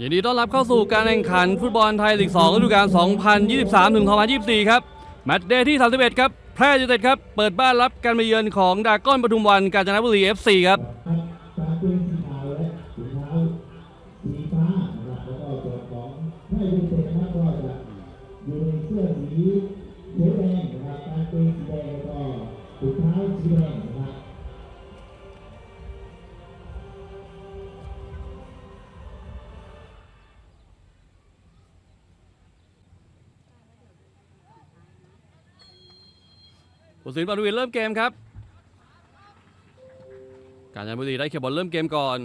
ยินดีต้อนรับเข้าสู่การแข่งขันฟุตบอลไทยลีก2ฤดูกาล 2023 ถึง 2024 ครับ แมตช์เดย์ที่ 31 ครับ แพร่ยูไนเต็ดครับ เปิดบ้านรับการมาเยือนของดาก้อนปทุมวันกาญจนบุรี FC ครับเสื้อสีเขียวแดงนะครับการเป็นสีแดงแล้วก็ถุงเท้าสีแดงนะครับ ผู้สินบอลวินเริ่มเกมครับ กาญจนบุรีได้เขียบบอลเริ่มเกมก่อน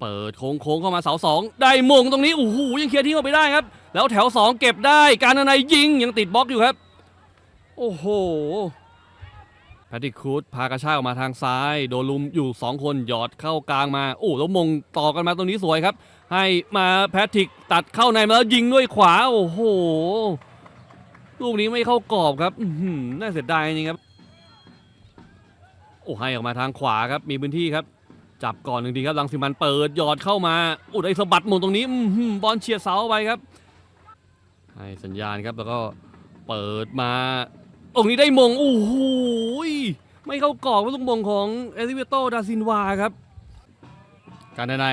เปิดโค้งๆเข้ามาเสาสองได้มงตรงนี้โอ้โหยังเคลียร์ทิ้งออกไปได้ครับ แล้วแถวสองเก็บได้การนันยิงยังติดบล็อกอยู่ครับ โอ้โห แพทริคูดพากระชากออกมาทางซ้าย โดนลุมอยู่ 2 คนหยอดเข้ากลางมาโอ้แล้วมงต่อกันมาตรงนี้สวยครับ ให้มาแพทริกตัดเข้าในมาแล้วยิงด้วยขวา โอ้โห ลูกนี้ไม่เข้ากรอบครับอื้อหือน่าเสียดายจริงครับ โอ้ให้ออกมาทางขวาครับมีพื้นที่ครับ จับก่อนหนึ่งทีครับลังสิมันเปิดหยอดเข้ามาอุดไอสะบัดมงตรงนี้อื้อหือบอลเฉียดเสาไปครับ ให้สัญญาณครับแล้วก็เปิดมา ตรงนี้ได้มงโอ้โหยไม่เข้ากรอบว่าลูกมงของเอลิเวโตดาซินวาครับ การได้ใน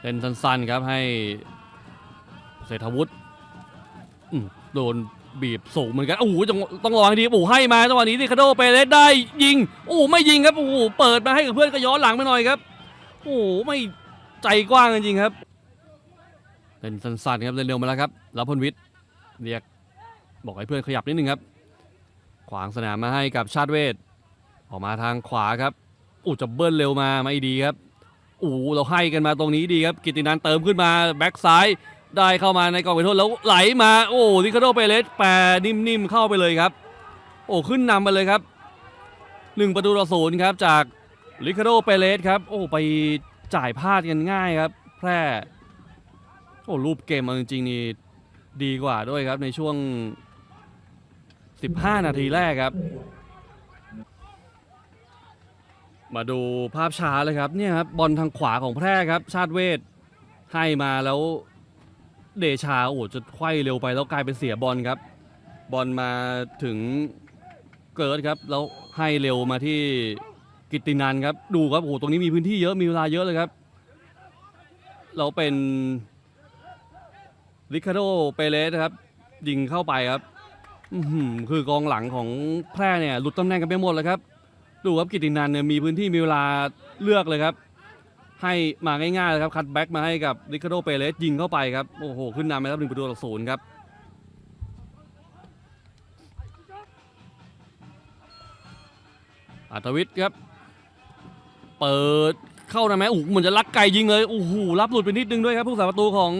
เล่นสั้นๆครับให้เศรษฐวุฒิโดนบีบสูงเหมือนกันโอ้โหจังต้องระวังดีโอ้ให้มาจังหวะนี้ดิคาโดเปเรสได้ยิงโอ้ไม่ยิงครับโอ้โหเปิดมาให้กับเพื่อนก็ย้อนหลังไปหน่อยครับโอ้โหไม่ใจกว้างจริงครับเล่นสั้นๆครับเล่นเร็วมาแล้วครับแล้วพลวิทย์เรียกบอกให้เพื่อนขยับนิดนึงครับ ขวางสนามมาให้กับชาติเวทออกมาทางขวาครับอู้จะเบิ้ลเร็วมาไม่ดีครับอู้เราให้กันมาตรงนี้ดีครับ กิตินันเติมขึ้นมาแบ็กซ้ายได้เข้ามาในกองไปโทษแล้วไหลมาโอ้ลิคาโดเปเรสแปรนิ่มๆเข้าไปเลยครับ โอ้ขึ้นนำไปเลยครับหนึ่งประตูต่อศูนย์ครับจากลิคาโดเปเรสครับโอ้ไปจ่ายพลาดกันง่ายครับ แพร่โอ้รูปเกมจริงๆนี่ดีกว่าด้วยครับในช่วง 15 นาทีแรกครับ มาดูภาพช้าเลยครับเนี่ยครับบอลทางขวาของแพร่ครับ ชาติเวทให้มาแล้วเดชาโอ้โหจะไขว้เร็วไปแล้วกลายเป็นเสียบอลครับ บอลมาถึงเกิดครับ แล้วให้เร็วมาที่กิตินันครับ ดูครับโอ้โหตรงนี้มีพื้นที่เยอะมีเวลาเยอะเลยครับ เราเป็นลิคาโดเปเรสครับ ยิงเข้าไปครับ อื้อหือคือกองหลังของแพร่เนี่ยหลุดตำแหน่งกันไปหมดเลยครับ ดูครับกิตินันเนี่ยมีพื้นที่มีเวลาเลือกเลยครับ ให้มาง่ายๆเลยครับคัดแบ็กมาให้กับริคาโดเปเรสยิงเข้าไปครับโอ้โหขึ้นนำไปแล้วหนึ่งประตูต่อศูนย์ครับอัตวิทย์ครับ เปิดเข้านะแม้โอ้โหเหมือนจะลักไก่ยิงเลยโอ้โหรับหลุดไปนิดนึงด้วยครับผู้สาประตูของ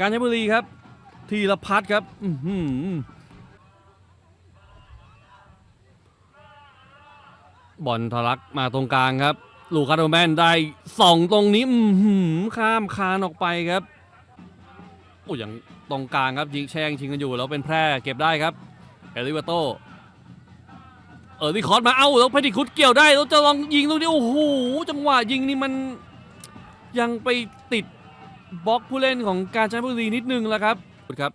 การชลบุรีครับ ทีละพัดครับ อือหือ บอลทะลักมาตรงกลางครับ ลูคัสโดแมนได้ส่องตรงนี้ข้ามคานออกไปครับโอ้ยังตรงกลางครับยิงแช่งชิงกันอยู่แล้วเป็นแพร่เก็บได้ครับเอลิเวโตเออที่คอร์สมาเอ้าแล้วเพดิคุดเกี่ยวได้แล้วจะลองยิงตรงนี้โอ้โหจังหวะยิงนี่มันยังไปติดบล็อกผู้เล่นของการจันบุรีนิดนึงแล้วครับครับ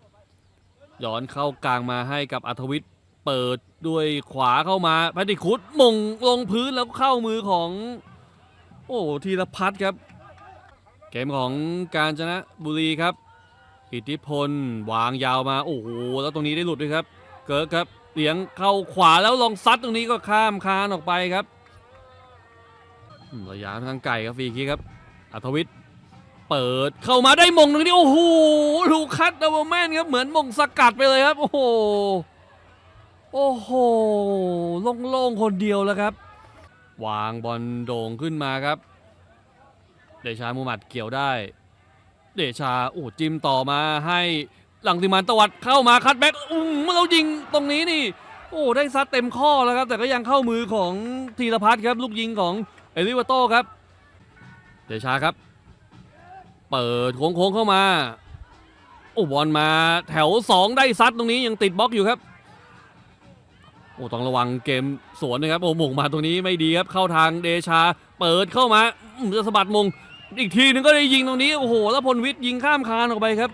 ย้อนเข้ากลางมาให้กับอัธวิทย์ เปิดด้วยขวาเข้ามาแพทริคุดมงลงพื้นแล้วเข้ามือของ โอ้ธีรพัฒน์ครับ เกมของการจนะบุรีครับ อิทธิพลวางยาวมาโอ้โหแล้วตรงนี้ได้หลุดด้วยครับ เกิร์กครับเลี้ยงเข้าขวาแล้วลองซัดตรงนี้ก็ข้ามคานออกไปครับระยะทางไกลครับฟรีคิกครับอัธวิทย์เปิดเข้ามาได้มงตรงนี้โอ้โหลูคัสดับเบิลแมนครับเหมือนมงสกัดไปเลยครับ โอ้โห โอ้โหโล่งๆคนเดียวแล้วครับ วางบอลโด่งขึ้นมาครับ เดชามูมหมัดเกี่ยวได้ เดชาโอ้จิ้มต่อมาให้หลังติมันตวัดเข้ามาคัดแบ็กอุ้มเรายิงตรงนี้นี่ โอ้ได้ซัดเต็มข้อแล้วครับ แต่ก็ยังเข้ามือของธีรพัฒน์ครับ ลูกยิงของเอลิวาโต้ครับ เดชาครับ เปิดโค้งๆเข้ามาโอ้บอลมาแถว 2 ได้ซัดตรงนี้ยังติดบล็อกอยู่ครับ โอ้ต้องระวังเกมสวนนะครับโอ้หมงมาตรงนี้ไม่ดีครับเข้าทางเดชา เปิดเข้ามาอืมจะสะบัดมง อีกทีนึงก็ได้ยิงตรงนี้โอ้โหแล้วพลวิทย์ยิงข้ามคานออกไปครับ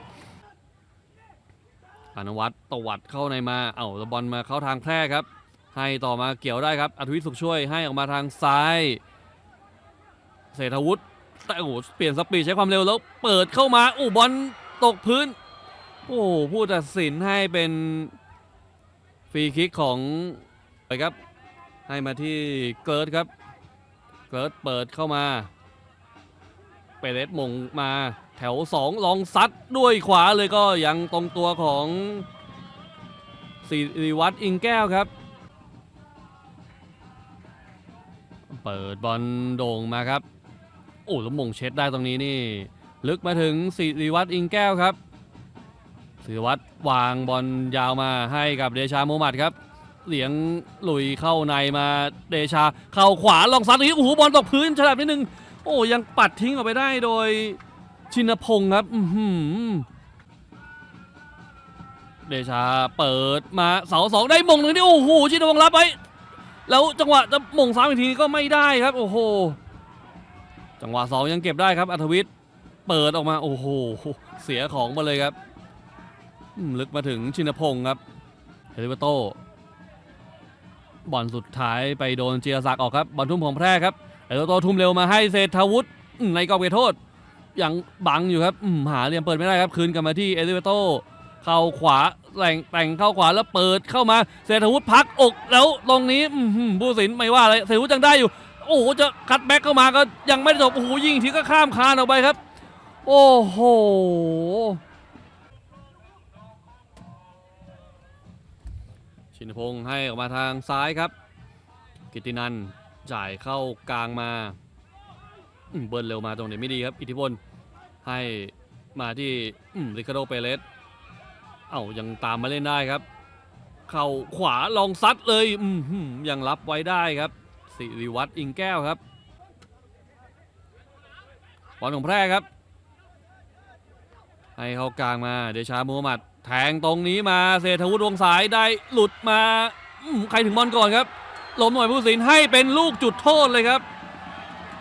อนวัตรตวัดเข้าในมาเอ้าแล้วบอลมาเข้าทางแพร่ครับ ให้ต่อมาเกี่ยวได้ครับอัธวิทย์สุขช่วยให้ออกมาทางซ้าย เศรษฐวุฒิแต่โอ้โหเปลี่ยนสปีดใช้ความเร็วแล้วเปิดเข้ามาโอ้บอลตกพื้น โอ้ผู้ตัดสินให้เป็น รีคิกของไปครับ ให้มาที่เกิร์ดครับ เกิร์ดเปิดเข้ามา เปเรสมงมาแถว 2 ลองซัดด้วยขวาเลยก็ยังตรงตัวของสิริวัตรอิงแก้วครับ เปิดบอลโด่งมาครับ โอ้แล้วมงเช็ดได้ตรงนี้นี่ ลึกมาถึงสิริวัตรอิงแก้วครับ สิริวัตวางบอลยาวมาให้กับเดชาโมมหมัดครับเหลียงหลุยเข้าในมาเดชาเข้าขวาลองซัดตรงนี้โอ้โหบอลตกพื้นฉลับนิดนึง โอ้ยังปัดทิ้งออกไปได้โดยชินพงศ์ครับเดชาเปิดมาเสาสองได้มงตรงนี้โอ้โหชินพงศ์รับไว้แล้วจังหวะจะมงซ้ำอีกทีก็ไม่ได้ครับ โอ้โหจังหวะสองยังเก็บได้ครับอัธวิทย์เปิดออกมาโอ้โหเสียของมาเลยครับ ลึกมาถึงชินพงศ์ครับเฮลิเบโตบอลสุดท้ายไปโดนเจียศักดิ์ออกครับบอลทุ่มของแพร่ครับเฮลิเบโตทุ่มเร็วมาให้เศรษฐวุฒิในกรอบเขตโทษยังบังอยู่ครับหาเหลี่ยมเปิดไม่ได้ครับ คืนกลับมาที่เอลิเบโตเข้าขวาแต่งแต่งเข้าขวาแล้วเปิดเข้ามาเศรษฐวุฒิพักอกแล้วตรงนี้อื้อหือผู้สินไม่ว่าอะไรเศรษฐวุฒิยังได้อยู่ โอ้โหจะคัดแบ็กเข้ามาก็ยังไม่จบโอ้โหยิงทีก็ข้ามคานออกไปครับ โอ้โหินพงศ์ให้ออกมาทางซ้ายครับ กิตินันจ่ายเข้ากลางมาเบิร์นเร็วมาตรงนี้ไม่ดีครับ อิทธิพลให้มาที่ริคาโดเปเรสเอ้ายังตามมาเล่นได้ครับ เข้าขวาลองซัดเลยยังรับไว้ได้ครับ สิริวัตรอิงแก้วครับบอลของแพร่ครับ ให้เข้ากลางมาเดชามูฮัมหมัด แทงตรงนี้มาเศรษฐวุฒิวงสายได้หลุดมาใครถึงบอลก่อนครับล้มหน่วยผู้สินให้เป็นลูกจุดโทษเลยครับ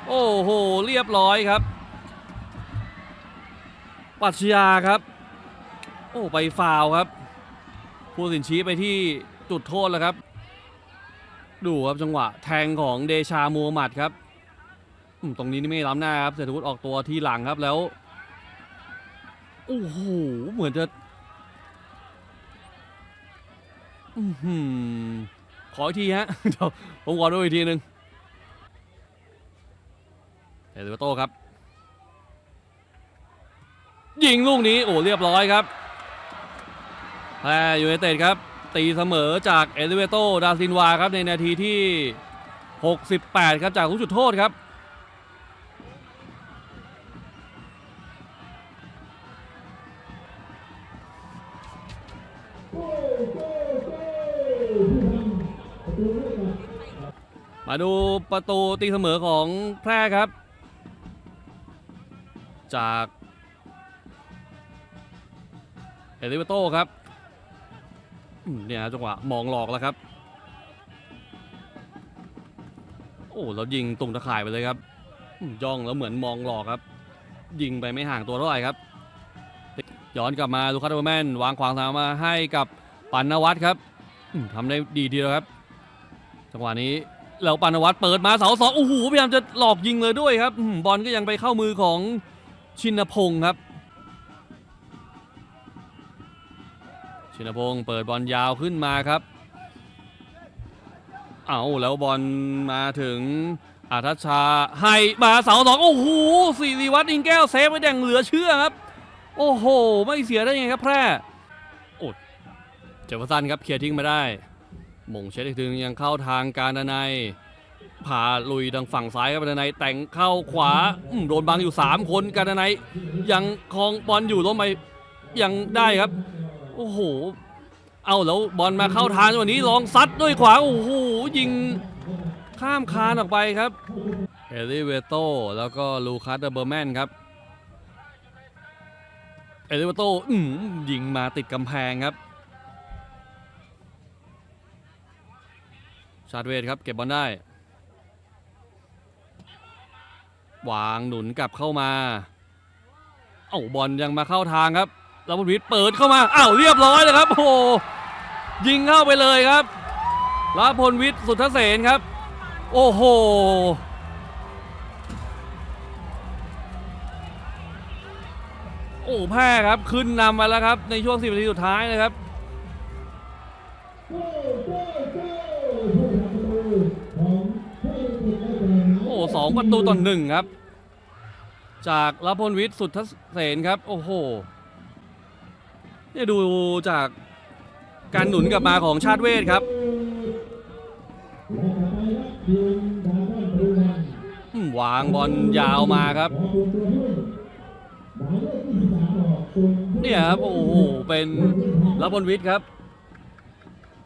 โอ้โหเรียบร้อยครับ ปัชญาครับ โอ้ไปฟาวครับ ผู้สินชี้ไปที่จุดโทษแล้วครับ ดูครับจังหวะแทงของเดชามูฮัมหมัดครับตรงนี้นี่ไม่ล้ำหน้าครับเศรษฐวุฒิออกตัวทีหลังครับแล้วโอ้โหเหมือนจะ อื้อหือขออีกทีฮะ เดี๋ยวผมขอดูอีกทีหนึ่งเอลิเวโต้ครับ ยิงลูกนี้ โอ้เรียบร้อยครับแพรยูไนเต็ดครับ ตีเสมอจากเอลิเวโต้ดาซินวาครับในนาทีที่ 68 ครับจากลูกจุดโทษครับ มาดูประตูตีเสมอของแพร่ครับ จากเอลิเวโต้ครับเนี่ยจังหวะมองหลอกแล้วครับ โอ้แล้วยิงตุงตะข่ายไปเลยครับย่องแล้วเหมือนมองหลอกครับ ยิงไปไม่ห่างตัวเท่าไหร่ครับ ย้อนกลับมาลูคัสเดอร์แมนวางขวางทางมาให้กับปันนวัตครับทำได้ดีทีเดียวครับ จังหวะนี้ แล้วปันวัตเปิดมาเสาสองโอ้โหพยายามจะหลอกยิงเลยด้วยครับบอลก็ยังไปเข้ามือของชินพงศ์ครับ ชินพงศ์เปิดบอลยาวขึ้นมาครับ เอาแล้วบอลมาถึงอาทัชชาให้มาเสาสองโอ้โหสิริวัตรอิงแก้วเซฟไว้อย่างเหลือเชื่อครับ โอ้โห ไม่เสียได้ยังไงครับแพร่โอ้เจฟเฟอร์สันครับเคลียร์ทิ้งมาได้ มงเช็ดอีกทีนึงยังเข้าทางการดนัยผ่าลุยทางฝั่งซ้ายครับการดนัยแต่งเข้าขวาโดนบังอยู่ 3 คนการดนัยยังคลองบอลอยู่ล้มไปยังได้ครับ โอ้โห เอาแล้วบอลมาเข้าทางวันนี้ลองซัดด้วยขวา โอ้โหยิงข้ามคานออกไปครับเอลิเวโตแล้วก็ลูคัสเดอร์เบอร์แมนครับเอลิเวโตยิงมาติดกำแพงครับ ชาติเวทครับเก็บบอลได้วางหนุนกลับเข้ามาเอ้าบอลยังมาเข้าทางครับล้วพลวิทย์เปิดเข้ามาอ้าวเรียบร้อยเลยครับโอ้ยิงเข้าไปเลยครับลาพลวิทย์สุทธเสนครับ โอ้โหโอ้แพ้ครับขึ้นนำมาแล้วครับในช่วง10นาทีสุดท้ายนะครับ 2 ประตูต่อหนึ่งครับ จากลพลวิทย์สุทธเสนครับ โอ้โหเนี่ยดูจากการหนุนกลับมาของชาติเวทครับวางบอลยาวมาครับเนี่ยครับโอ้โหเป็นลพลวิทย์ครับ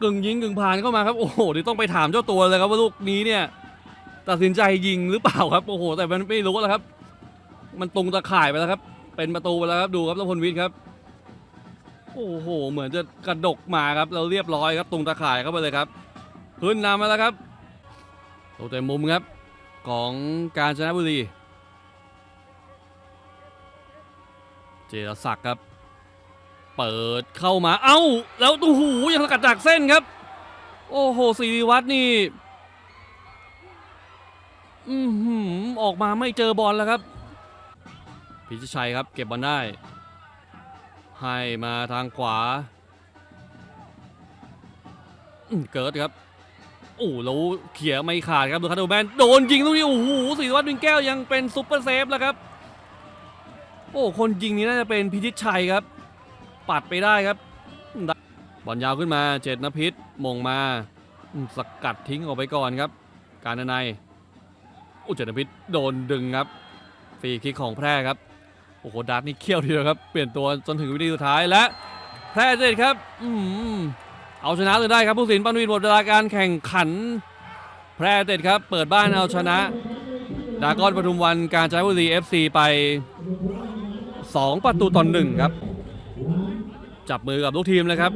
กึ่งยิงกึ่งผ่านเข้ามาครับ โอ้โหเดี๋ยวต้องไปถามเจ้าตัวเลยครับว่าลูกนี้เนี่ย ตัดสินใจยิงหรือเปล่าครับ โอ้โห แต่มันไม่รู้แล้วครับ มันตรงตะข่ายไปแล้วครับ เป็นประตูไปแล้วครับ ดูครับลพลวิทย์ครับ โอ้โห เหมือนจะกระดกมาครับแล้วเรียบร้อยครับ ตรงตะข่ายเข้าไปเลยครับขึ้นนำมาแล้วครับตัวเต็มมุมครับ ของการชนะบุรี เจรศักดิ์ครับ เปิดเข้ามา เอ้า แล้วตูหูยังสกัดจากเส้นครับ โอ้โหศิริวัตรนี่ อือหืออกมาไม่เจอบอลแล้วครับ พิชิตชัยครับเก็บบอลได้ ให้มาทางขวาเกิดครับโอ้แล้วเขี่ยไม่ขาดครับดูคาร์โดแมนโดนยิงตรงนี้โอ้โหศิริวัตรวิงแก้วยังเป็นซุปเปอร์เซฟแล้วครับ โอ้คนยิงนี้น่าจะเป็นพิชิตชัยครับ ปัดไปได้ครับบอลยาวขึ้นมาเจ็ดนพิษมงมา สกัดทิ้งออกไปก่อนครับ การนาย อุจนพิษโดนดึงครับฟรีคิกของแพร่ครับโอ้โหดาร์ตนี่เขี้ยวทีเดียวครับเปลี่ยนตัวจนถึงวินาทีสุดท้ายและแพร่เสร็จครับอืมเอาชนะเลยได้ครับผู้สินปันวินหมดเวลาการแข่งขัน แพร่เสร็จครับ เปิดบ้านเอาชนะ ดากอนปทุมวันการจนบุรี FC ไป 2 ประตูต่อหนึ่งครับ จับมือกับลูกทีมเลยครับ